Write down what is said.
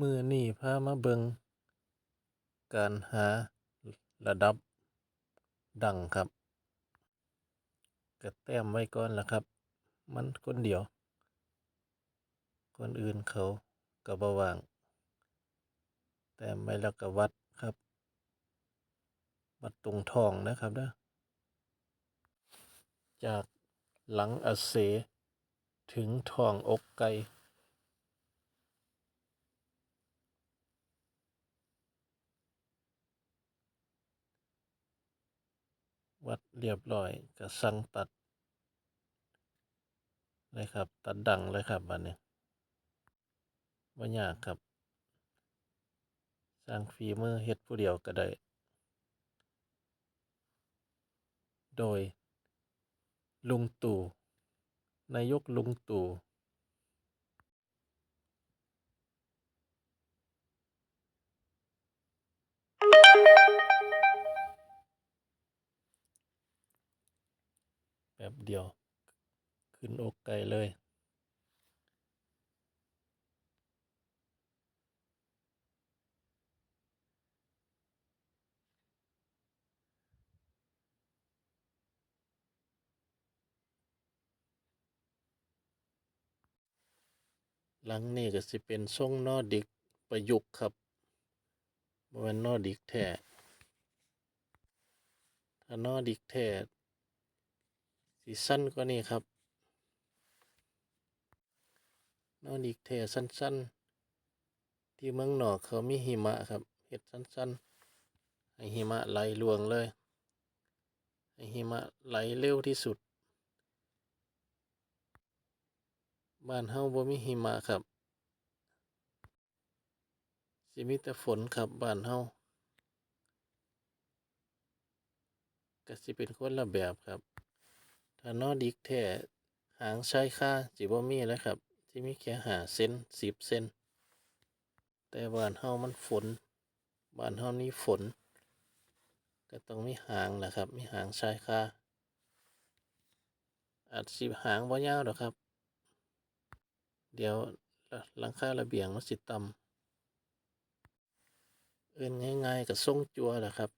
มื้อนี้พามาเบิ่งการหาระดับดังครับก็แต้มไว้ก่อนละครับ มันคนเดียว คนอื่นเขาก็บว่าง แต้มไว้แล้วก็วัดครับ วัดตรงท้องนะครับเด้อจากหลังอเส ถึงท้องอกไก่ วัดเรียบร้อยก็สั่งตัดเลยครับ ตัดดังเลยครับบัดนี้บ่ยากครับ สร้างฝีมือเฮ็ดผู้เดียวก็ได้ โดยลุงตู่นายกลุงตู่ แป๊บเดียว ขึ้นอกไก่เลย หลังนี้ก็สิเป็นทรงนอดิกประยุกต์ครับบ่แม่นนอดิกแท้ถ้านอดิกแท้ สิสั้นกว่านี้ครับนอร์ดิกแท้สั้นๆ ที่เมืองหนอกเขามีหิมะครับเฮ็ดสั้นๆ ให้หิมะไหลหลวงเลย ให้หิมะไหลเร็วที่สุด บ้านเฮาบ่มีหิมะครับสิมีแต่ฝนครับบ้านเฮาก็สิเป็นคนละแบบครับ ถ้านอดิกแท้หางใชายคาสิบ่มีเลยครับสิมีแค่หาเซนสิบเซนแต่บ้านเฮามันฝน บ้านเฮานี่ฝน ก็ต้องมีหางแหละครับ มีหางชายคาอาจสิหางบ่ยาวดอกครับ เดี๋ยวหลังคาระเบียงมันสิต่ำเอิ้นง่ายๆก็ทรงจัวแหละครับ